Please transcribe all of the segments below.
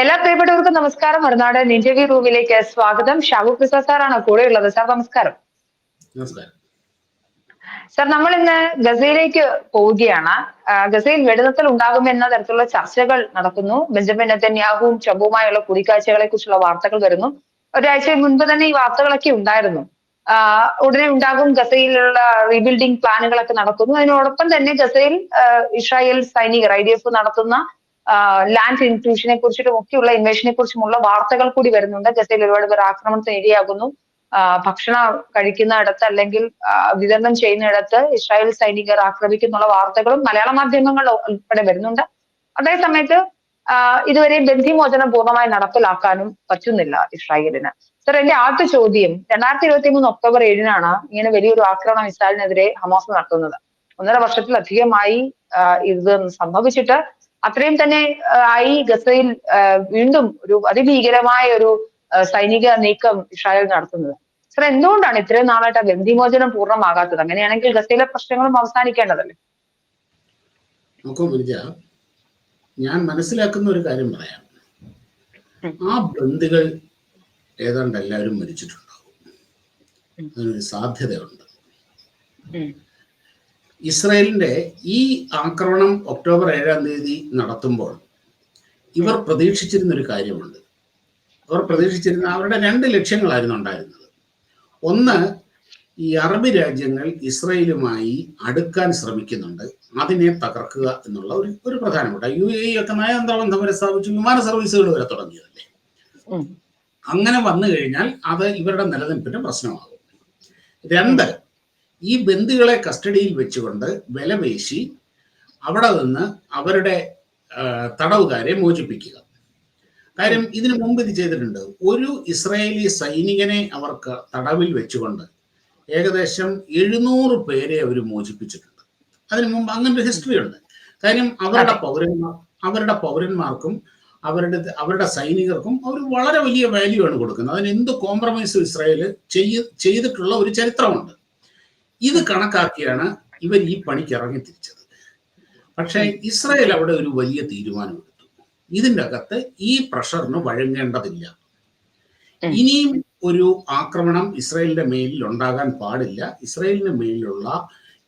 എല്ലാ പ്രിയപ്പെട്ടവർക്കും നമസ്കാരം. മറുനാട് ഇന്റർവ്യൂ റൂമിലേക്ക് സ്വാഗതം. ഷാബു പ്രസാദ് സാറാണ് കൂടെ ഉള്ളത് സാർ നമസ്കാരം. നമസ്കാരം. സാർ നമ്മൾ ഇന്ന് ഗസയിലേക്ക് പോവുകയാണ്. ഗസയിൽ വെടിനിർത്തൽ ഉണ്ടാകുമെന്ന തരത്തിലുള്ള ചർച്ചകൾ നടക്കുന്നു. ബെഞ്ചമിൻ നെതന്യാഹുവും ട്രംപുമായുള്ള കൂടിക്കാഴ്ചകളെ കുറിച്ചുള്ള വാർത്തകൾ വരുന്നു. ഒരാഴ്ച മുൻപ് തന്നെ ഈ വാർത്തകളൊക്കെ ഉണ്ടായിരുന്നു. ഉടനെ ഉണ്ടാകും ഗസയിലുള്ള റീബിൽഡിംഗ് പ്ലാനുകളൊക്കെ നടക്കുന്നു. അതിനോടൊപ്പം തന്നെ ഗസയിൽ ഇസ്രായേൽ സൈനികർ ഐ ഡി എഫ് നടത്തുന്ന ലാൻഡ് ഇൻക്ലൂഷനെ കുറിച്ചിട്ടും ഒക്കെയുള്ള ഇൻവേഷനെ കുറിച്ചുമുള്ള വാർത്തകൾ കൂടി വരുന്നുണ്ട്. ഗസയിൽ ഒരുപാട് പേർ ആക്രമണത്തിന് ഇരയാകുന്നു ഭക്ഷണം കഴിക്കുന്ന ഇടത്ത് അല്ലെങ്കിൽ വിതരണം ചെയ്യുന്ന ഇടത്ത് ഇസ്രായേൽ സൈനികർ ആക്രമിക്കുന്നുള്ള വാർത്തകളും മലയാള മാധ്യമങ്ങൾ ഉൾപ്പെടെ വരുന്നുണ്ട്. അതേ സമയത്ത് ഇതുവരെ ബന്ധിമോചനം പൂർണമായി നടപ്പിലാക്കാനും പറ്റുന്നില്ല ഇസ്രായേലിന്. സർ എന്റെ ആദ്യ ചോദ്യം രണ്ടായിരത്തി ഇരുപത്തി മൂന്ന് ഒക്ടോബർ ഏഴിനാണ് ഇങ്ങനെ വലിയൊരു ആക്രമണം ഇസ്രായേലിനെതിരെ ഹമാസ് നടത്തുന്നത്. ഒന്നര വർഷത്തിലധികമായി ഇത് സംഭവിച്ചിട്ട് അത്രയും തന്നെ ആയി ഗസയിൽ വീണ്ടും ഒരു അതിഭീകരമായ ഒരു സൈനിക നീക്കം ഇസ്രായേൽ നടത്തുന്നത്. സർ എന്തുകൊണ്ടാണ് ഇത്രയും നാളായിട്ട് ആ ബന്ധിമോചനം പൂർണമാകാത്തത്? അങ്ങനെയാണെങ്കിൽ ഗസയിലെ പ്രശ്നങ്ങളും അവസാനിക്കേണ്ടതല്ലേ? നോക്കൂ ഞാൻ മനസ്സിലാക്കുന്ന ഒരു കാര്യം പറയാം. ആ ബന്ധുകൾ ഏതാണ്ട് എല്ലാവരും മരിച്ചിട്ടുണ്ടാവും. അതിനൊരു സാധ്യതയുണ്ട്. ഇസ്രായേലിന്റെ ഈ ആക്രമണം ഒക്ടോബർ ഏഴാം തീയതി നടത്തുമ്പോൾ ഇവർ പ്രതീക്ഷിച്ചിരുന്ന ഒരു കാര്യമുണ്ട്. അവർ പ്രതീക്ഷിച്ചിരുന്ന അവരുടെ രണ്ട് ലക്ഷ്യങ്ങളായിരുന്നു ഉണ്ടായിരുന്നത്. ഒന്ന് ഈ അറബ് രാജ്യങ്ങൾ ഇസ്രയേലുമായി അടുക്കാൻ ശ്രമിക്കുന്നുണ്ട്. അതിനെ തകർക്കുക എന്നുള്ള ഒരു ഒരു പ്രധാനപ്പെട്ട യു എ ഒക്കെ നയതന്ത്ര ബന്ധം വരെ സ്ഥാപിച്ചു വിമാന സർവീസുകൾ വരെ തുടങ്ങിയതല്ലേ? അങ്ങനെ വന്നു കഴിഞ്ഞാൽ അത് ഇവരുടെ നിലനിൽപ്പിന് പ്രശ്നമാകും. രണ്ട് ഈ ബന്ധുക്കളെ കസ്റ്റഡിയിൽ വെച്ചുകൊണ്ട് വിലപേശി അവിടെ നിന്ന് അവരുടെ തടവുകാരെ മോചിപ്പിക്കുക. കാര്യം ഇതിനു മുമ്പ് ഇത് ചെയ്തിട്ടുണ്ട്. ഒരു ഇസ്രായേലി സൈനികനെ അവർക്ക് തടവിൽ വെച്ചുകൊണ്ട് ഏകദേശം എഴുന്നൂറ് പേരെ അവർ മോചിപ്പിച്ചിട്ടുണ്ട്. അതിനു മുമ്പ് അങ്ങനെ ഒരു ഹിസ്റ്ററി ഉണ്ട്. കാര്യം അവരുടെ പൗരന്മാർ അവരുടെ പൗരന്മാർക്കും അവരുടെ അവരുടെ സൈനികർക്കും അവർ വളരെ വലിയ വാല്യൂ ആണ് കൊടുക്കുന്നത്. അതിന് എന്ത് കോംപ്രമൈസും ഇസ്രായേൽ ചെയ്തിട്ടുള്ള ഒരു ചരിത്രമുണ്ട്. ഇത് കണക്കാക്കിയാണ് ഇവർ ഈ പണിക്ക് ഇറങ്ങി തിരിച്ചത് പക്ഷേ ഇസ്രായേൽ അവിടെ ഒരു വലിയ തീരുമാനമെടുത്തു. ഇതിന്റെ അകത്ത് ഈ പ്രഷറിന് വഴങ്ങേണ്ടതില്ല. ഇനിയും ഒരു ആക്രമണം ഇസ്രായേലിന്റെ മേലിൽ ഉണ്ടാകാൻ പാടില്ല. ഇസ്രായേലിന്റെ മേലിലുള്ള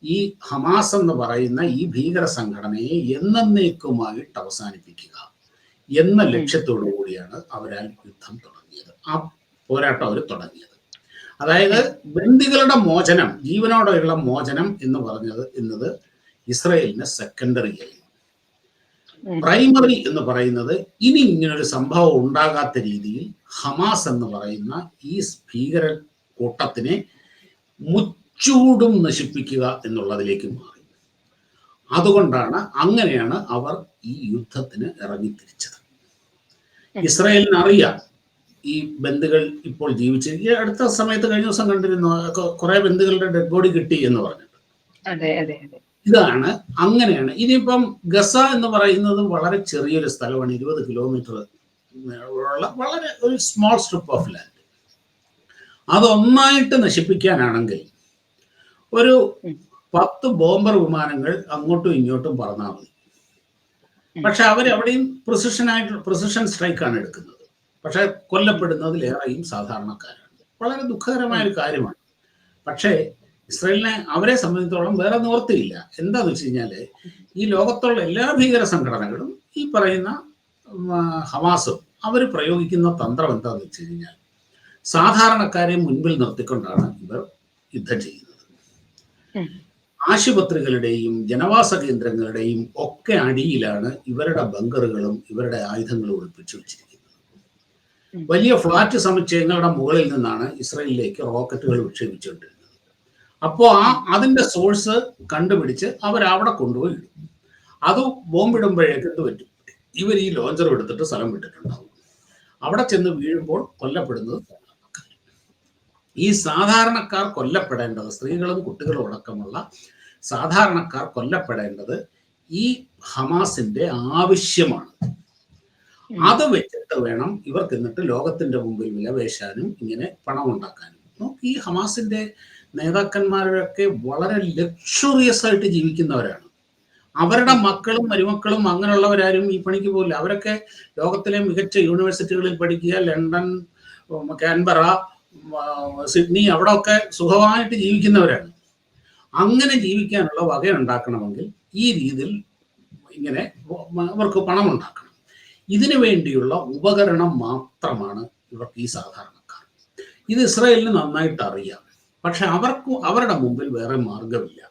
ഈ ഹമാസ് എന്ന് പറയുന്ന ഈ ഭീകര സംഘടനയെ എന്നേക്കുമായിട്ട് അവസാനിപ്പിക്കുക എന്ന ലക്ഷ്യത്തോടു കൂടിയാണ് അവരാൽ യുദ്ധം തുടങ്ങിയത്. ആ പോരാട്ടം അവർ തുടങ്ങിയത്. അതായത് ബന്ദികളുടെ മോചനം ജീവനോടെയുള്ള മോചനം എന്ന് പറഞ്ഞത് എന്നത് ഇസ്രയേലിന് സെക്കൻഡറി ആയി പ്രൈമറി എന്ന് പറയുന്നത് ഇനി ഇങ്ങനൊരു സംഭവം ഉണ്ടാകാത്ത രീതിയിൽ ഹമാസ് എന്ന് പറയുന്ന ഈ ഭീകര കൂട്ടത്തിനെ മുച്ചൂടും നശിപ്പിക്കുക എന്നുള്ളതിലേക്ക് മാറി. അതുകൊണ്ടാണ് അങ്ങനെയാണ് അവർ ഈ യുദ്ധത്തിന് ഇറങ്ങിത്തിരിച്ചത്. ഇസ്രയേലിന് അറിയാം ഈ ബന്ധുക്കൾ ഇപ്പോൾ ജീവിച്ച് ഈ അടുത്ത സമയത്ത് കഴിഞ്ഞ ദിവസം കണ്ടിരുന്നു കുറെ ബന്ധുക്കളുടെ ഡെഡ് ബോഡി കിട്ടി എന്ന് പറഞ്ഞിട്ട്. ഇതാണ് അങ്ങനെയാണ്. ഇനിയിപ്പം ഗസ എന്ന് പറയുന്നത് വളരെ ചെറിയൊരു സ്ഥലമാണ് ഇരുപത് കിലോമീറ്റർ ഉള്ള വളരെ ഒരു സ്മോൾ സ്ട്രിപ്പ് ഓഫ് ലാൻഡ് അതൊന്നായിട്ട് നശിപ്പിക്കാനാണെങ്കിൽ ഒരു. പത്ത് ബോംബർ വിമാനങ്ങൾ അങ്ങോട്ടും ഇങ്ങോട്ടും പറന്നാൽ മതി. പക്ഷെ അവരവിടെയും പ്രിസിഷൻ ആയിട്ട് പ്രിസിഷൻ സ്ട്രൈക്കാണ് എടുക്കുന്നത്. പക്ഷെ കൊല്ലപ്പെടുന്നതിലേറെയും സാധാരണക്കാരാണ്. വളരെ ദുഃഖകരമായ ഒരു കാര്യമാണ്. പക്ഷേ ഇസ്രയേലിനെ അവരെ സംബന്ധിച്ചിടത്തോളം വേറെ നിവർത്തിയില്ല എന്താന്ന് വെച്ച് കഴിഞ്ഞാൽ ഈ ലോകത്തുള്ള എല്ലാ ഭീകര സംഘടനകളും ഈ പറയുന്ന ഹമാസും അവർ പ്രയോഗിക്കുന്ന തന്ത്രം എന്താന്ന് വെച്ച് കഴിഞ്ഞാൽ സാധാരണക്കാരെ മുൻപിൽ നിർത്തിക്കൊണ്ടാണ് ഇവർ യുദ്ധം ചെയ്യുന്നത്. ആശുപത്രികളുടെയും ജനവാസ കേന്ദ്രങ്ങളുടെയും ഒക്കെ അടിയിലാണ് ഇവരുടെ ബങ്കറുകളും ഇവരുടെ ആയുധങ്ങളും ഒളിപ്പിച്ചു വെച്ചിരിക്കുന്നത്. വലിയ ഫ്ലാറ്റ് സമുച്ചയങ്ങളുടെ മുകളിൽ നിന്നാണ് ഇസ്രയേലിലേക്ക് റോക്കറ്റുകൾ വിക്ഷേപിച്ചുകൊണ്ടിരുന്നത്. അപ്പോൾ ആ അതിന്റെ സോഴ്സ് കണ്ടുപിടിച്ച് അവരവിടെ കൊണ്ടുപോയി ഇടും. അത് ബോംബിടുമ്പോഴേക്ക് പറ്റും? ഇവർ ഈ ലോഞ്ചർ എടുത്തിട്ട് സ്ഥലം വിട്ടിട്ടുണ്ടാവും. അവിടെ ചെന്ന് വീഴുമ്പോൾ കൊല്ലപ്പെടുന്നത് ഈ സാധാരണക്കാർ കൊല്ലപ്പെടേണ്ടത് സ്ത്രീകളും കുട്ടികളും അടക്കമുള്ള സാധാരണക്കാർ കൊല്ലപ്പെടേണ്ടത് ഈ ഹമാസിന്റെ ആവശ്യമാണ്. അത് വെച്ചിട്ട് വേണം ഇവർക്ക് എന്നിട്ട് ലോകത്തിന്റെ മുമ്പിൽ വിലപേശാനും ഇങ്ങനെ പണം ഉണ്ടാക്കാനും ഈ ഹമാസിന്റെ നേതാക്കന്മാരൊക്കെ വളരെ ലക്ഷറിയസ് ആയിട്ട് ജീവിക്കുന്നവരാണ്. അവരുടെ മക്കളും മരുമക്കളും അങ്ങനെയുള്ളവരാരും ഈ പണിക്ക് പോകില്ല അവരൊക്കെ ലോകത്തിലെ മികച്ച യൂണിവേഴ്സിറ്റികളിൽ പഠിക്കുക ലണ്ടൻ കാൻബറ സിഡ്നി അവിടെ ഒക്കെ സുഖമായിട്ട് ജീവിക്കുന്നവരാണ്. അങ്ങനെ ജീവിക്കാനുള്ള വക ഉണ്ടാക്കണമെങ്കിൽ ഈ രീതിയിൽ ഇങ്ങനെ അവർക്ക് പണം ഉണ്ടാക്കണം ഇതിനു വേണ്ടിയുള്ള ഉപകരണം മാത്രമാണ് ഇവർക്ക് ഈ സാധാരണക്കാർ. ഇത് ഇസ്രായേലിന് നന്നായിട്ട് അറിയാം. പക്ഷെ അവർക്ക് അവരുടെ മുമ്പിൽ വേറെ മാർഗമില്ല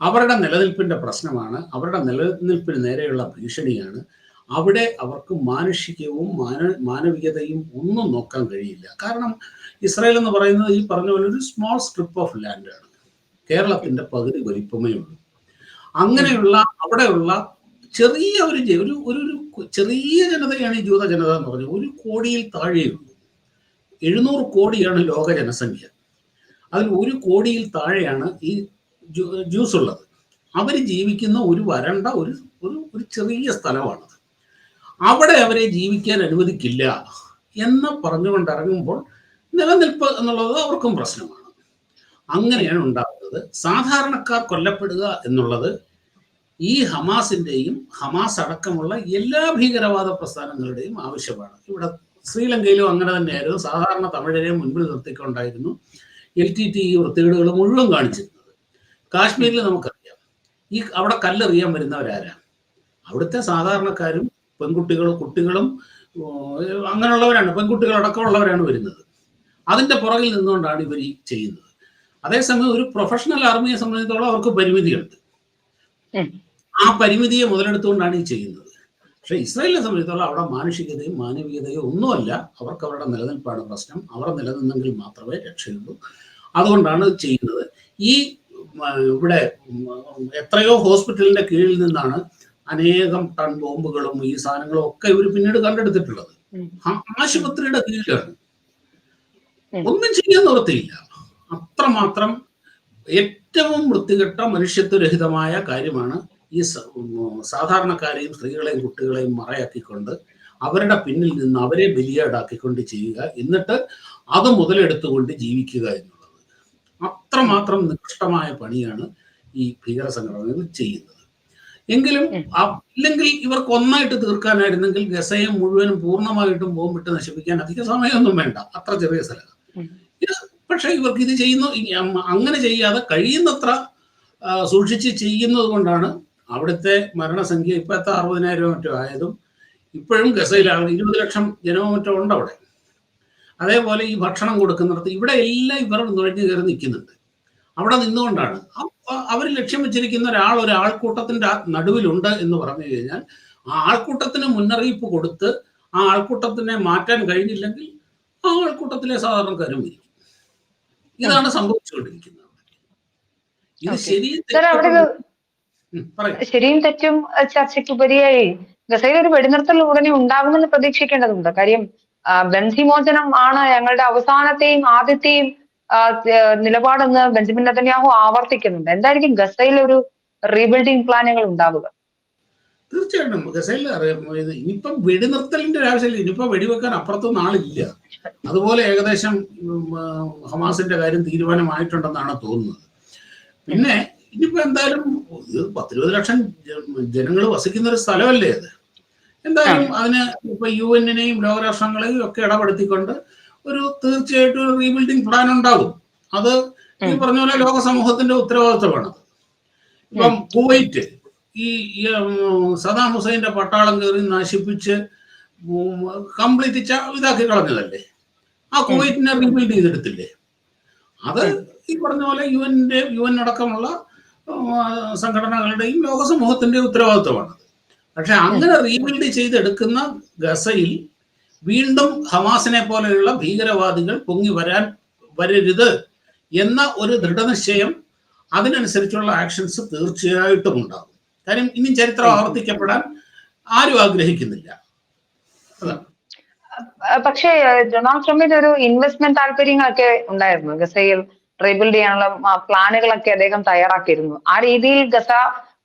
അവരുടെ നിലനിൽപ്പിന്റെ പ്രശ്നമാണ് അവരുടെ നിലനിൽപ്പിന് നേരെയുള്ള ഭീഷണിയാണ്. അവിടെ അവർക്ക് മാനുഷികവും മാന മാനവികതയും ഒന്നും നോക്കാൻ കഴിയില്ല. കാരണം ഇസ്രായേൽ എന്ന് പറയുന്നത് ഈ പറഞ്ഞ പോലെ ഒരു സ്മോൾ സ്ട്രിപ്പ് ഓഫ് ലാൻഡാണ് കേരളത്തിന്റെ പകുതി വലിപ്പമേ ഉള്ളൂ. അങ്ങനെയുള്ള അവിടെയുള്ള ചെറിയ ഒരു ഒരു ഒരു ചെറിയ ജനതയാണ് ഈ ജൂത ജനത എന്ന് പറഞ്ഞത്. ഒരു കോടിയിൽ താഴെയുള്ളൂ എഴുന്നൂറ് കോടിയാണ് ലോക ജനസംഖ്യ. അതിൽ ഒരു കോടിയിൽ താഴെയാണ് ഈ ജ്യൂസ് ഉള്ളത്. അവർ ജീവിക്കുന്ന ഒരു വരണ്ട ഒരു ഒരു ഒരു ചെറിയ സ്ഥലമാണത്. അവിടെ അവരെ ജീവിക്കാൻ അനുവദിക്കില്ല എന്ന് പറഞ്ഞുകൊണ്ട് ഇറങ്ങുമ്പോൾ നിലനിൽപ്പ് എന്നുള്ളത് അവർക്കും പ്രശ്നമാണ്. അങ്ങനെയാണ് ഉണ്ടാകുന്നത്. സാധാരണക്കാർ കൊല്ലപ്പെടുക എന്നുള്ളത് ഈ ഹമാസിന്റെയും ഹമാസ് അടക്കമുള്ള എല്ലാ ഭീകരവാദ പ്രസ്ഥാനങ്ങളുടെയും ആവശ്യമാണ്. ഇവിടെ ശ്രീലങ്കയിലും അങ്ങനെ തന്നെയായിരുന്നു. സാധാരണ തമിഴരെ മുൻപിൽ നിർത്തിക്കൊണ്ടായിരുന്നു എൽ ടി ടി വൃത്തികേടുകൾ മുഴുവൻ കാണിച്ചിരുന്നത്. കാശ്മീരിൽ നമുക്കറിയാം. ഈ അവിടെ കല്ലെറിയാൻ വരുന്നവരാരാ? അവിടുത്തെ സാധാരണക്കാരും പെൺകുട്ടികളും കുട്ടികളും അങ്ങനെയുള്ളവരാണ്. പെൺകുട്ടികളടക്കമുള്ളവരാണ് വരുന്നത്. അതിന്റെ പുറകിൽ നിന്നുകൊണ്ടാണ് ഇവർ ഈ ചെയ്യുന്നത്. അതേസമയം ഒരു പ്രൊഫഷണൽ ആർമിയെ സംബന്ധിച്ചിടത്തോളം അവർക്ക് പരിമിതിയുണ്ട്. ആ പരിമിതിയെ മുതലെടുത്തുകൊണ്ടാണ് ഈ ചെയ്യുന്നത്. പക്ഷെ ഇസ്രായേലിനെ സംബന്ധിച്ചിടത്തോളം അവിടെ മാനുഷികതയും മാനവികതയും ഒന്നുമല്ല. അവർക്ക് അവരുടെ നിലനിൽപ്പാണ് പ്രശ്നം. അവർ നിലനിന്നെങ്കിൽ മാത്രമേ രക്ഷയുള്ളൂ. അതുകൊണ്ടാണ് ചെയ്യുന്നത്. ഈ ഇവിടെ എത്രയോ ഹോസ്പിറ്റലിന്റെ കീഴിൽ നിന്നാണ് അനേകം ടൺ ബോംബുകളും ഈ സാധനങ്ങളും ഒക്കെ ഇവർ പിന്നീട് കണ്ടെടുത്തിട്ടുള്ളത്. ആശുപത്രിയുടെ കീഴിലാണ്. ഒന്നും ചെയ്യാൻ നിവൃത്തിയില്ല. അത്രമാത്രം ഏറ്റവും വൃത്തികെട്ട മനുഷ്യത്വരഹിതമായ കാര്യമാണ് ഈ സാധാരണക്കാരെയും സ്ത്രീകളെയും കുട്ടികളെയും മറയാക്കിക്കൊണ്ട് അവരുടെ പിന്നിൽ നിന്ന് അവരെ ബലിയാടാക്കിക്കൊണ്ട് ചെയ്യുക. എന്നിട്ട് അത് മുതലെടുത്തുകൊണ്ട് ജീവിക്കുക എന്നുള്ളത്. അത്രമാത്രം നിഷ്ഠമായ പണിയാണ് ഈ ഭീകര സംഘടനകൾ ചെയ്യുന്നത്. എങ്കിലും അല്ലെങ്കിൽ ഇല്ലെങ്കിൽ ഇവർക്ക് ഒന്നായിട്ട് തീർക്കാനായിരുന്നെങ്കിൽ ഗസയെ മുഴുവനും പൂർണമായിട്ടും ബോംബിട്ട് നശിപ്പിക്കാൻ അധിക സമയമൊന്നും വേണ്ട. അത്ര ചെറിയ സ്ഥലം. പക്ഷെ ഇവർക്ക് ഇത് ചെയ്യുന്നു. അങ്ങനെ ചെയ്യാതെ കഴിയുന്നത്ര സൂക്ഷിച്ച് ചെയ്യുന്നത് കൊണ്ടാണ് അവിടുത്തെ മരണസംഖ്യ ഇപ്പോഴത്തെ അറുപതിനായിരം മറ്റോ ആയതും ഇപ്പോഴും ഗസയിലാണ്. ഇരുപത് ലക്ഷം ജനവും മറ്റോ ഉണ്ട് അവിടെ? അതേപോലെ ഈ ഭക്ഷണം കൊടുക്കുന്നിടത്ത് ഇവിടെ എല്ലാം ഇവർ നുഴഞ്ഞു കയറി നിൽക്കുന്നുണ്ട്. അവിടെ നിന്നുകൊണ്ടാണ്. അവർ ലക്ഷ്യം വെച്ചിരിക്കുന്ന ഒരാൾ ഒരു ആൾക്കൂട്ടത്തിന്റെ നടുവിലുണ്ട് എന്ന് പറഞ്ഞു കഴിഞ്ഞാൽ ആ ആൾക്കൂട്ടത്തിന് മുന്നറിയിപ്പ് കൊടുത്ത് ആ ആൾക്കൂട്ടത്തിനെ മാറ്റാൻ കഴിഞ്ഞില്ലെങ്കിൽ ആ ആൾക്കൂട്ടത്തിലെ സാധാരണക്കാരും വരും. ഇതാണ് സംഭവിച്ചുകൊണ്ടിരിക്കുന്നത്. ഇത്. ശരി സാർ അവിടെ ഒരു പറയാം ശരിയും തെറ്റും ചർച്ചയ്ക്കുപരിയായി. ഗസയിൽ ഒരു വെടിനിർത്തൽ ഉടനെ ഉണ്ടാകുമെന്ന് പ്രതീക്ഷിക്കേണ്ടതുണ്ട്. കാര്യം ബന്ധിമോചനം ആണ് ഞങ്ങളുടെ അവസാനത്തെയും ആദ്യത്തെയും നിലപാടെന്ന് ബെഞ്ചമിൻ നെതന്യാഹു ആവർത്തിക്കുന്നുണ്ട്. എന്തായിരിക്കും ഗസയിൽ ഒരു റീബിൽഡിംഗ് പ്ലാനുകൾ ഉണ്ടാവുക? തീർച്ചയായിട്ടും. ഗസയിൽ അറിയാം. ഇത് ഇനിയിപ്പം വെടിനിർത്തലിന്റെ ഒരു ആവശ്യമില്ല. ഇനിയിപ്പോ വെടിവെക്കാൻ അപ്പുറത്തൊന്നും ആളില്ല അതുപോലെ ഏകദേശം ഹമാസിന്റെ കാര്യം തീരുമാനമായിട്ടുണ്ടെന്നാണ് തോന്നുന്നത്. പിന്നെ ഇനിയിപ്പോ എന്തായാലും ഇത് പത്തിരുപത് ലക്ഷം ജനങ്ങൾ വസിക്കുന്ന ഒരു സ്ഥലമല്ലേ അത്? എന്തായാലും അതിന് ഇപ്പൊ യു എന്നിനെയും ലോകരാഷ്ട്രങ്ങളെയും ഒക്കെ ഇടപെടുത്തിക്കൊണ്ട് ഒരു തീർച്ചയായിട്ടും ഒരു റീബിൽഡിംഗ് പ്ലാൻ ഉണ്ടാകും. അത് ഈ പറഞ്ഞ പോലെ ലോക സമൂഹത്തിന്റെ ഉത്തരവാദിത്വമാണ് ഇപ്പം കുവൈറ്റ് ഈ സദാം ഹുസൈന്റെ പട്ടാളം കയറി നശിപ്പിച്ച് കംപ്ലീറ്റ് ഇതാക്കി കളഞ്ഞതല്ലേ? ആ കുവൈറ്റിനെ റീബിൽഡ് ചെയ്തെടുത്തില്ലേ? അത് ഈ പറഞ്ഞ പോലെ യു എന്റെ യു എൻ അടക്കമുള്ള സംഘടനകളുടെയും ലോക സമൂഹത്തിന്റെ ഉത്തരവാദിത്വമാണ്. പക്ഷെ അങ്ങനെ റീബിൽഡ് ചെയ്തെടുക്കുന്ന ഗസയിൽ വീണ്ടും ഹമാസിനെ പോലെയുള്ള ഭീകരവാദികൾ പൊങ്ങി വരാൻ വരരുത് എന്ന ഒരു ദൃഢനിശ്ചയം അതിനനുസരിച്ചുള്ള ആക്ഷൻസ് തീർച്ചയായിട്ടും ഉണ്ടാകും. കാര്യം ഇനി ചരിത്രം ആവർത്തിക്കപ്പെടാൻ ആരും ആഗ്രഹിക്കുന്നില്ല. അതാണ്. പക്ഷേ ഡൊണാൾഡ് ട്രംപിന്റെ ഒരു ഇൻവെസ്റ്റ്മെന്റ് താല്പര്യങ്ങളൊക്കെ ഉണ്ടായിരുന്നു ഗസയിൽ. റീബിൽഡ് ചെയ്യാനുള്ള പ്ലാനുകളൊക്കെ അദ്ദേഹം തയ്യാറാക്കിയിരുന്നു. ആ രീതിയിൽ ഗസ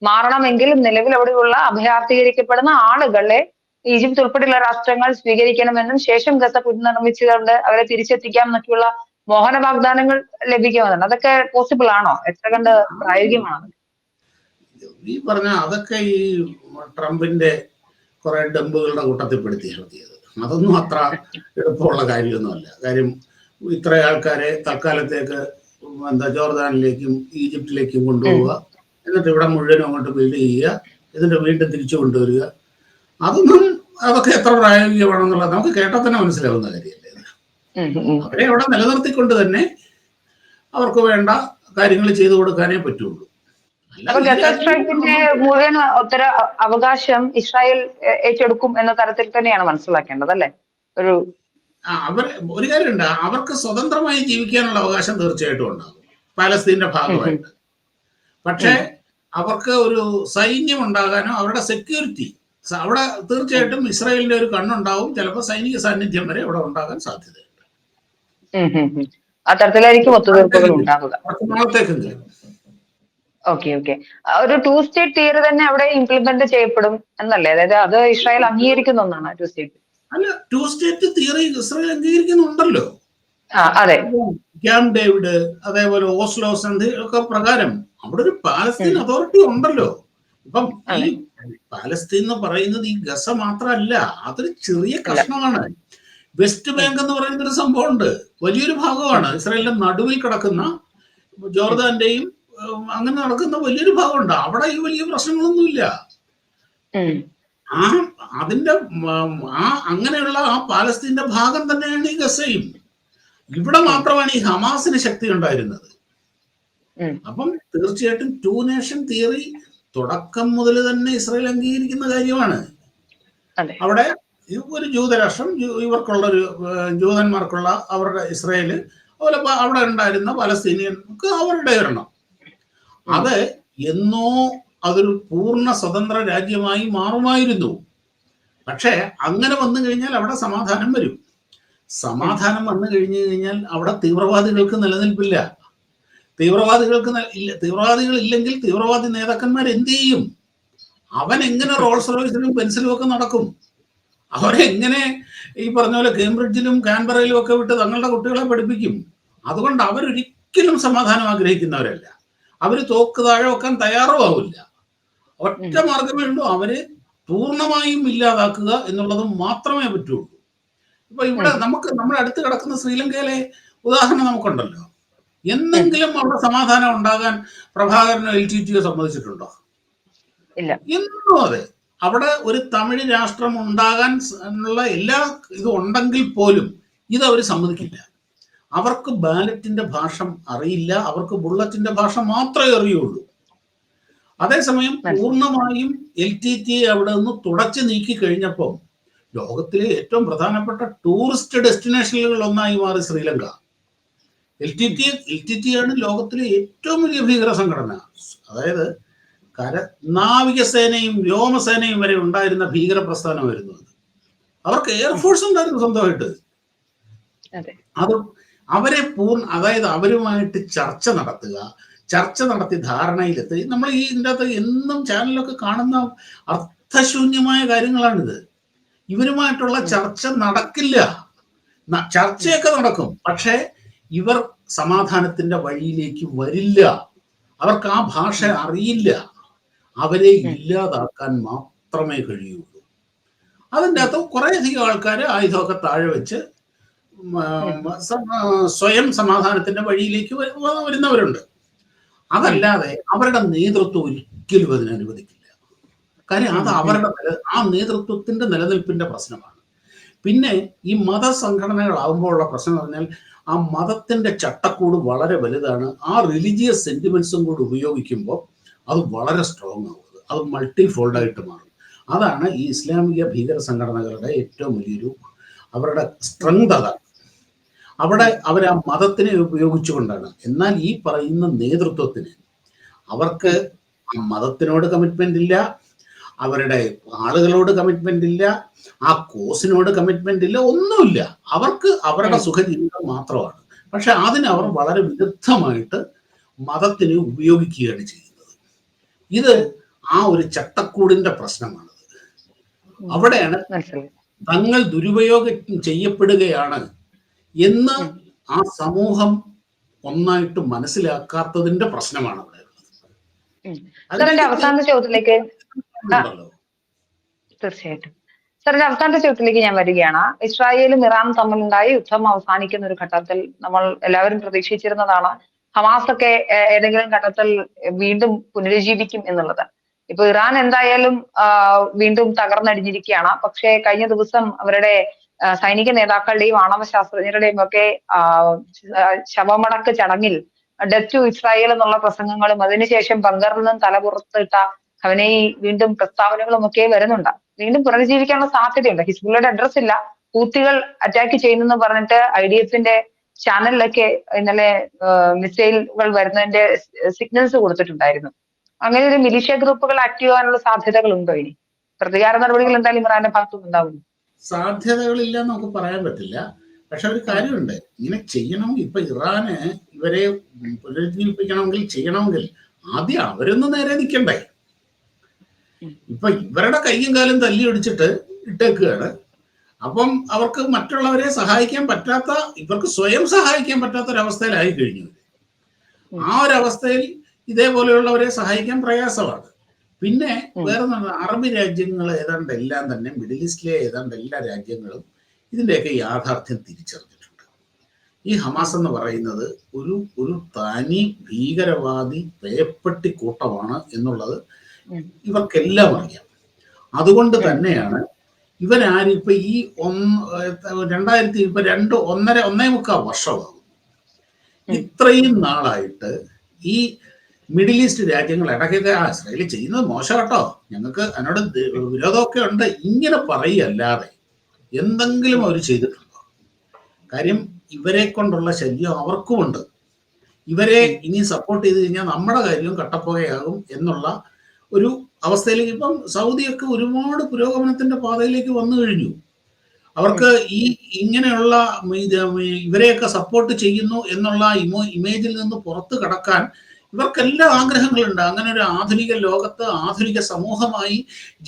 മാറണമെങ്കിൽ നിലവിൽ അവിടെയുള്ള അഭയാർത്ഥീകരിക്കപ്പെടുന്ന ആളുകളെ ഈജിപ്ത് ഉൾപ്പെടെയുള്ള രാഷ്ട്രങ്ങൾ സ്വീകരിക്കണമെന്നും ശേഷം ഗസ പുനർനിർമ്മിച്ചുകൊണ്ട് അവരെ തിരിച്ചെത്തിക്കാം എന്നൊക്കെയുള്ള മോഹന വാഗ്ദാനങ്ങൾ ലഭിക്കുമെന്നുണ്ട് അതൊക്കെ പോസിബിൾ ആണോ? എത്ര കണ്ട് പ്രായോഗികമാണ്? ഈ പറഞ്ഞ അതൊക്കെ ഈ ട്രംപിന്റെ കുറെ ഡംബുകളുടെ കൂട്ടത്തിൽ പെടുത്തി നടത്തിയത്. അതൊന്നും അത്ര എളുപ്പമുള്ള കാര്യമൊന്നുമല്ല. കാര്യം ഇത്ര ആൾക്കാരെ തൽക്കാലത്തേക്ക് എന്താ ജോർദാനിലേക്കും ഈജിപ്തിലേക്കും കൊണ്ടുപോവുക. എന്നിട്ട് ഇവിടെ മുഴുവനും അങ്ങോട്ട് ബിൽഡ് ചെയ്യുക. എന്നിട്ട് വീണ്ടും തിരിച്ചു കൊണ്ടുവരിക. അതൊന്നും അതൊക്കെ എത്ര പ്രായോഗികമാണെന്നുള്ളത് നമുക്ക് കേട്ടാൽ തന്നെ മനസ്സിലാവുന്ന കാര്യമല്ലേ. അവരെ അവിടെ നിലനിർത്തിക്കൊണ്ട് തന്നെ അവർക്ക് വേണ്ട കാര്യങ്ങൾ ചെയ്തു കൊടുക്കാനേ പറ്റുള്ളൂ. മുഴുവൻ ഉത്തര അവകാശം ഇസ്രായേൽ ഏറ്റെടുക്കും എന്ന തരത്തിൽ തന്നെയാണ് മനസ്സിലാക്കേണ്ടത് അല്ലെ? ഒരു അവർ ഒരു കാര്യമുണ്ട്. അവർക്ക് സ്വതന്ത്രമായി ജീവിക്കാനുള്ള അവകാശം തീർച്ചയായിട്ടും ഉണ്ടാകും. പാലസ്തീന്റെ ഭാഗമായിട്ട്. പക്ഷേ അവർക്ക് ഒരു സൈന്യം ഉണ്ടാകാനോ അവരുടെ സെക്യൂരിറ്റി അവിടെ തീർച്ചയായിട്ടും ഇസ്രായേലിന്റെ ഒരു കണ്ണുണ്ടാവും. ചിലപ്പോൾ സൈനിക സാന്നിധ്യം വരെ അവിടെ ഉണ്ടാകാൻ സാധ്യതയുണ്ട്. അത്തരത്തിലായിരിക്കും ഒത്തുതീർപ്പുകൾ ഓക്കെ ഓക്കെ. ഒരു ടു സ്റ്റേറ്റ് തിയറി തന്നെ അവിടെ ഇംപ്ലിമെന്റ് ചെയ്യപ്പെടും എന്നല്ലേ? അതായത് അത് ഇസ്രായേൽ അംഗീകരിക്കുന്ന ഒന്നാണ് ടു സ്റ്റേറ്റ് അല്ല ടു സ്റ്റേറ്റ് തിയറി ഇസ്രായേൽ അംഗീകരിക്കുന്നുണ്ടല്ലോ. അതെ. ക്യാമ്പ് ഡേവിഡ് അതേപോലെ ഓസ്ലോ സന്ധി ഒക്കെ പ്രകാരം അവിടെ ഒരു പാലസ്തീൻ അതോറിറ്റി ഉണ്ടല്ലോ. ഇപ്പം ഈ പാലസ്തീൻ എന്ന് പറയുന്നത് ഈ ഗസ മാത്രമല്ല അതൊരു ചെറിയ കഷ്ണമാണ്. വെസ്റ്റ് ബാങ്ക് എന്ന് പറയുന്ന ഒരു സംഭവമുണ്ട്. വലിയൊരു ഭാഗമാണ്. ഇസ്രായേലിന്റെ നടുവിൽ കിടക്കുന്ന ജോർദാന്റെയും അങ്ങനെ നടക്കുന്ന വലിയൊരു ഭാഗമുണ്ട്. അവിടെ ഈ വലിയ പ്രശ്നങ്ങളൊന്നുമില്ല. ആ അതിന്റെ ആ അങ്ങനെയുള്ള ആ പാലസ്തീന്റെ ഭാഗം തന്നെയാണ് ഈ ഗസയും. ഇവിടെ മാത്രമാണ് ഈ ഹമാസിന് ശക്തി ഉണ്ടായിരുന്നത്. അപ്പം തീർച്ചയായിട്ടും ടു നേഷൻ തിയറി തുടക്കം മുതൽ തന്നെ ഇസ്രായേൽ അംഗീകരിക്കുന്ന കാര്യമാണ്. അവിടെ ഒരു ജൂതരാഷ്ട്രം ഇവർക്കുള്ള ഒരു ജൂതന്മാർക്കുള്ള അവരുടെ ഇസ്രയേൽ അതുപോലെ അവിടെ ഉണ്ടായിരുന്ന പലസ്തീനിയർക്ക് അവരുടെ ഒരെണ്ണം അത് എന്നോ അതൊരു പൂർണ സ്വതന്ത്ര രാജ്യമായി മാറുമായിരുന്നു. പക്ഷേ അങ്ങനെ വന്നു കഴിഞ്ഞാൽ അവിടെ സമാധാനം വരും. സമാധാനം വന്നു കഴിഞ്ഞു കഴിഞ്ഞാൽ അവിടെ തീവ്രവാദികൾക്ക് നിലനിൽപ്പില്ല. തീവ്രവാദികൾക്ക് ഇല്ല തീവ്രവാദികൾ ഇല്ലെങ്കിൽ തീവ്രവാദി നേതാക്കന്മാർ എന്ത് ചെയ്യും? അവൻ എങ്ങനെ റോൾസ് റോയ്സിലും പെൻസിലും ഒക്കെ നടക്കും? അവരെങ്ങനെ ഈ പറഞ്ഞ പോലെ കേംബ്രിഡ്ജിലും കാൻബറയിലും ഒക്കെ വിട്ട് തങ്ങളുടെ കുട്ടികളെ പഠിപ്പിക്കും? അതുകൊണ്ട് അവരൊരിക്കലും സമാധാനം ആഗ്രഹിക്കുന്നവരല്ല. അവർ തോക്ക് താഴെ വെക്കാൻ തയ്യാറും ആവില്ല ഒറ്റ മാർഗമേ ഉള്ളൂ. അവരെ പൂർണമായും ഇല്ലാതാക്കുക എന്നുള്ളത് മാത്രമേ പറ്റുള്ളൂ. ഇപ്പൊ ഇവിടെ നമുക്ക് നമ്മുടെ അടുത്ത് കിടക്കുന്ന ശ്രീലങ്കയിലെ ഉദാഹരണം നമുക്കുണ്ടല്ലോ. എന്തെങ്കിലും അവിടെ സമാധാനം ഉണ്ടാകാൻ പ്രഭാകരനോ എൽ ടി ടിയോ സമ്മതിച്ചിട്ടുണ്ടോ? എന്നും അതെ. അവിടെ ഒരു തമിഴ് രാഷ്ട്രം ഉണ്ടാകാൻ ഉള്ള എല്ലാ ഇതും ഉണ്ടെങ്കിൽ പോലും ഇത് അവർ സമ്മതിക്കില്ല. അവർക്ക് ബാലറ്റിന്റെ ഭാഷ അറിയില്ല. അവർക്ക് ബുള്ളറ്റിന്റെ ഭാഷ മാത്രമേ അറിയുള്ളൂ. അതേസമയം പൂർണമായും എൽ ടി ടി അവിടെ നിന്ന് തുടച്ചു നീക്കി കഴിഞ്ഞപ്പോൾ ലോകത്തിലെ ഏറ്റവും പ്രധാനപ്പെട്ട ടൂറിസ്റ്റ് ഡെസ്റ്റിനേഷനുകളിൽ ഒന്നായി മാറി Sri Lanka. L T T L T T ആണ് ലോകത്തിലെ ഏറ്റവും വലിയ ഭീകര സംഘടന. അതായത് കര നാവികസേനയും വ്യോമസേനയും വരെ ഉണ്ടായിരുന്ന ഭീകര പ്രസ്ഥാനമായിരുന്നു അത്. അവർക്ക് എയർഫോഴ്സ് ഉണ്ടായിരുന്നു സ്വന്തമായിട്ട്. അതെ. അത് അവരെ പൂർണ അതായത് അവരുമായിട്ട് ചർച്ച നടത്തുക ചർച്ച നടത്തി ധാരണയിലെത്തി. നമ്മൾ ഈ ഇതിന്റെ അകത്ത് എന്നും ചാനലൊക്കെ കാണുന്ന അർത്ഥശൂന്യമായ കാര്യങ്ങളാണിത്. ഇവരുമായിട്ടുള്ള ചർച്ച നടക്കില്ല. ചർച്ചയൊക്കെ നടക്കും. പക്ഷേ ഇവർ സമാധാനത്തിന്റെ വഴിയിലേക്ക് വരില്ല. അവർക്ക് ആ ഭാഷ അറിയില്ല. അവരെ ഇല്ലാതാക്കാൻ മാത്രമേ കഴിയുള്ളൂ. അതിന്റെ അകത്ത് കുറേയധികം ആൾക്കാർ ആയുധമൊക്കെ താഴെ വെച്ച് സ്വയം സമാധാനത്തിന്റെ വഴിയിലേക്ക് വരുന്നവരുണ്ട്. അതല്ലാതെ അവരുടെ നേതൃത്വം ഒരിക്കലും അതിന് അനുവദിക്കില്ല. കാര്യം അത് അവരുടെ നില- ആ നേതൃത്വത്തിന്റെ നിലനിൽപ്പിന്റെ പ്രശ്നമാണ്. പിന്നെ ഈ മതസംഘടനകളാകുമ്പോൾ ഉള്ള പ്രശ്നം പറഞ്ഞാൽ ആ മതത്തിന്റെ ചട്ടക്കൂട് വളരെ വലുതാണ്. ആ റിലീജിയസ് സെന്റിമെന്റ്സും കൂടി ഉപയോഗിക്കുമ്പോൾ അത് വളരെ സ്ട്രോങ് ആവുന്നത്. അത് മൾട്ടി ഫോൾഡായിട്ട് മാറും. അതാണ് ഈ ഇസ്ലാമിക ഭീകര സംഘടനകളുടെ ഏറ്റവും വലിയൊരു അവരുടെ സ്ട്രെങ്ത് അതാണ്. അവിടെ അവർ ആ മതത്തിനെ ഉപയോഗിച്ചുകൊണ്ടാണ്. എന്നാൽ ഈ പറയുന്ന നേതൃത്വത്തിന് അവർക്ക് ആ മതത്തിനോട് കമ്മിറ്റ്മെന്റ് ഇല്ല അവരുടെ ആളുകളോട് കമ്മിറ്റ്മെന്റ് ഇല്ല ആ കോസിനോട് കമ്മിറ്റ്മെന്റ് ഇല്ല ഒന്നുമില്ല. അവർക്ക് അവരുടെ സുഖജീവിതം മാത്രമാണ്. പക്ഷെ അതിന് അവർ വളരെ വിരുദ്ധമായിട്ട് മതത്തിനെ ഉപയോഗിക്കുകയാണ് ചെയ്യുന്നത്. ഇത് ആ ഒരു ചട്ടക്കൂടിന്റെ പ്രശ്നമാണത്. അവിടെയാണ് തങ്ങൾ ദുരുപയോഗം ചെയ്യപ്പെടുകയാണ് എന്ന് ആ സമൂഹം ഒന്നായിട്ട് മനസ്സിലാക്കാത്തതിന്റെ പ്രശ്നമാണ് അവിടെ അവസാനത്തെ ചോദ്യത്തിലേക്ക്. തീർച്ചയായിട്ടും. സാറിന്റെ അവസാനത്തെ ചോദ്യത്തിലേക്ക് ഞാൻ വരികയാണ്. ഇസ്രായേലും ഇറാനും തമ്മിലുണ്ടായ യുദ്ധം അവസാനിക്കുന്ന ഒരു ഘട്ടത്തിൽ നമ്മൾ എല്ലാവരും പ്രതീക്ഷിച്ചിരുന്നതാണ് ഹമാസ് ഒക്കെ ഏതെങ്കിലും ഘട്ടത്തിൽ വീണ്ടും പുനരുജ്ജീവിക്കും എന്നുള്ളത്. ഇപ്പൊ ഇറാൻ എന്തായാലും വീണ്ടും തകർന്നടിഞ്ഞിരിക്കുകയാണ്. പക്ഷേ കഴിഞ്ഞ ദിവസം അവരുടെ സൈനിക നേതാക്കളുടെയും ആണവ ശാസ്ത്രജ്ഞരുടെയും ഒക്കെ ശവമടക്ക് ചടങ്ങിൽ ഡെത്ത് ടു ഇസ്രായേൽ എന്നുള്ള പ്രസംഗങ്ങളും അതിനുശേഷം ബങ്കറിൽ നിന്നും തലപുറത്തിട്ട അവനെ വീണ്ടും പ്രസ്താവനകളും ഒക്കെ വരുന്നുണ്ട്. വീണ്ടും പുനരുജ്ജീവിക്കാനുള്ള സാധ്യതയുണ്ട്. ഹിസ്ബുള്ളയുടെ അഡ്രസ് ഇല്ല. കൂത്തികൾ അറ്റാക്ക് ചെയ്യുന്നെന്ന് പറഞ്ഞിട്ട് ഐ ഡി എഫിന്റെ ചാനലിലൊക്കെ ഇന്നലെ മിസൈലുകൾ വരുന്നതിന്റെ സിഗ്നൽസ് കൊടുത്തിട്ടുണ്ടായിരുന്നു. അങ്ങനെ ഒരു മിലിഷ്യ ഗ്രൂപ്പുകൾ ആക്റ്റീവ് ആകാനുള്ള സാധ്യതകളുണ്ടോ ഇനി? പ്രതികാര നടപടികൾ എന്തായാലും ഇറാന്റെ ഭാഗത്തുനിന്ന് ഉണ്ടാവും സാധ്യതകളില്ല എന്ന് നമുക്ക് പറയാൻ പറ്റില്ല. പക്ഷെ ഒരു കാര്യമുണ്ട്. ഇങ്ങനെ ചെയ്യണമെങ്കിൽ ഇപ്പൊ ഇറാന് ഇവരെ പുനരുജ്ജീവിപ്പിക്കണമെങ്കിൽ ചെയ്യണമെങ്കിൽ ആദ്യം അവരൊന്നും നേരെ നിൽക്കണ്ടേ? ഇപ്പൊ ഇവരുടെ കയ്യും കാലും തല്ലി ഒടിച്ചിട്ട് ഇട്ടേക്കുകയാണ്. അപ്പം അവർക്ക് മറ്റുള്ളവരെ സഹായിക്കാൻ പറ്റാത്ത ഇവർക്ക് സ്വയം സഹായിക്കാൻ പറ്റാത്ത ഒരവസ്ഥയിലായി കഴിഞ്ഞു ആ ഒരവസ്ഥയിൽ ഇതേപോലെയുള്ളവരെ സഹായിക്കാൻ പ്രയാസമാണ്. പിന്നെ വേറെ അറബ് രാജ്യങ്ങൾ ഏതാണ്ട് എല്ലാം തന്നെ മിഡിൽ ഈസ്റ്റിലെ ഏതാണ്ട് എല്ലാ രാജ്യങ്ങളും ഇതിന്റെയൊക്കെ യാഥാർത്ഥ്യം തിരിച്ചറിഞ്ഞിട്ടുണ്ട്. ഈ ഹമാസ് എന്ന് പറയുന്നത് ഒരു ഒരു തനി ഭീകരവാദി പേപ്പട്ടി കൂട്ടമാണ് എന്നുള്ളത്. ഇവർക്കെല്ലാം അറിയാം. അതുകൊണ്ട് തന്നെയാണ് ഇവരാരും ഇപ്പൊ ഈ ഒന്ന് രണ്ടായിരത്തി ഇപ്പൊ രണ്ട് ഒന്നര ഒന്നേ മുക്കാൽ വർഷമാകും. ഇത്രയും നാളായിട്ട് ഈ മിഡിൽ ഈസ്റ്റ് രാജ്യങ്ങൾ ഇടയ്ക്കൊക്കെ ആ ഇസ്രായേൽ ചെയ്യുന്നത് മോശം കേട്ടോ. ഞങ്ങൾക്ക് അതിനോട് വിരോധമൊക്കെ ഉണ്ട്. ഇങ്ങനെ പറയല്ലാതെ എന്തെങ്കിലും അവർ ചെയ്തിട്ടുണ്ടോ? കാര്യം ഇവരെ കൊണ്ടുള്ള ശല്യം അവർക്കുമുണ്ട് ഇവരെ ഇനി സപ്പോർട്ട് ചെയ്ത് കഴിഞ്ഞാൽ നമ്മുടെ കാര്യവും കട്ടപ്പുകയാകും എന്നുള്ള ഒരു അവസ്ഥയിലേക്ക് ഇപ്പം സൗദിയൊക്കെ ഒരുപാട് പുരോഗമനത്തിന്റെ പാതയിലേക്ക് വന്നു കഴിഞ്ഞു. അവർക്ക് ഈ ഇങ്ങനെയുള്ള ഇവരെയൊക്കെ സപ്പോർട്ട് ചെയ്യുന്നു എന്നുള്ള ഇമോ ഇമേജിൽ നിന്ന് പുറത്തു കടക്കാൻ ഇവർക്കെല്ലാം ആഗ്രഹങ്ങളുണ്ട്. അങ്ങനെ ഒരു ആധുനിക ലോകത്ത് ആധുനിക സമൂഹമായി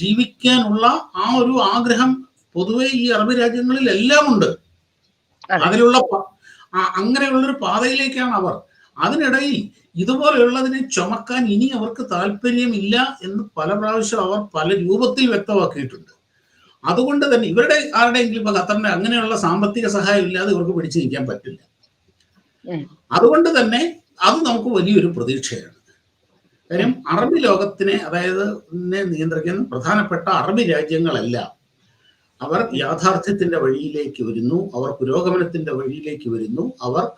ജീവിക്കാനുള്ള ആ ഒരു ആഗ്രഹം പൊതുവെ ഈ അറബ് രാജ്യങ്ങളിൽ എല്ലാം ഉണ്ട് അതിലുള്ള അങ്ങനെയുള്ളൊരു പാതയിലേക്കാണ് അവർ. അതിനിടയിൽ ഇതുപോലെയുള്ളതിനെ ചുമക്കാൻ ഇനി അവർക്ക് താല്പര്യമില്ല എന്ന് പല പ്രാവശ്യം അവർ പല രൂപത്തിൽ വ്യക്തമാക്കിയിട്ടുണ്ട്. അതുകൊണ്ട് തന്നെ ഇവരുടെ ആരുടെയെങ്കിലും ഇപ്പൊ ഖത്തറിന്റെ അങ്ങനെയുള്ള സാമ്പത്തിക സഹായം ഇല്ലാതെ ഇവർക്ക് പിടിച്ചു നിൽക്കാൻ പറ്റില്ല അതുകൊണ്ട് തന്നെ അത് നമുക്ക് വലിയൊരു പ്രതീക്ഷയാണ്. കാര്യം അറബി ലോകത്തിനെ അതായത് നിയന്ത്രിക്കുന്ന പ്രധാനപ്പെട്ട അറബി രാജ്യങ്ങളല്ല. അവർ യാഥാർത്ഥ്യത്തിന്റെ വഴിയിലേക്ക് വരുന്നു അവർ പുരോഗമനത്തിന്റെ വഴിയിലേക്ക് വരുന്നു അവർ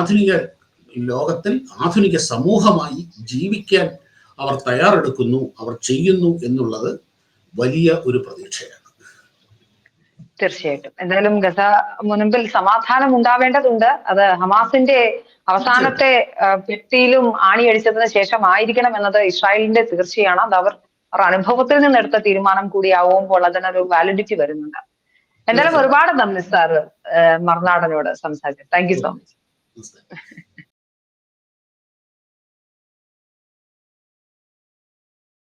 ആധുനിക ലോകത്തിൽ ആധുനിക സമൂഹമായി ജീവിക്കാൻ അവർ തയ്യാറെടുക്കുന്നു അവർ ചെയ്യുന്നു എന്നുള്ളത് വലിയ ഒരു പ്രതീക്ഷയാണ്. തീർച്ചയായിട്ടും. എന്തായാലും ഗസ മുൻപിൽ സമാധാനം ഉണ്ടാവേണ്ടതുണ്ട്. അത് ഹമാസിന്റെ അവസാനത്തെ വ്യക്തിയിലും ആണിയടിച്ചതിന് ശേഷം ആയിരിക്കണം എന്നത് ഇസ്രായേലിന്റെ തീർച്ചയാണ്. അത് അവർ അനുഭവത്തിൽ നിന്നെടുത്ത തീരുമാനം കൂടിയാവുമ്പോൾ അതിനൊരു വാലിഡിറ്റി വരുന്നുണ്ട്. എന്തായാലും ഒരുപാട് നന്ദി സാർ മറുനാടനോട് സംസാരിച്ചു താങ്ക് യു സോ മച്ച്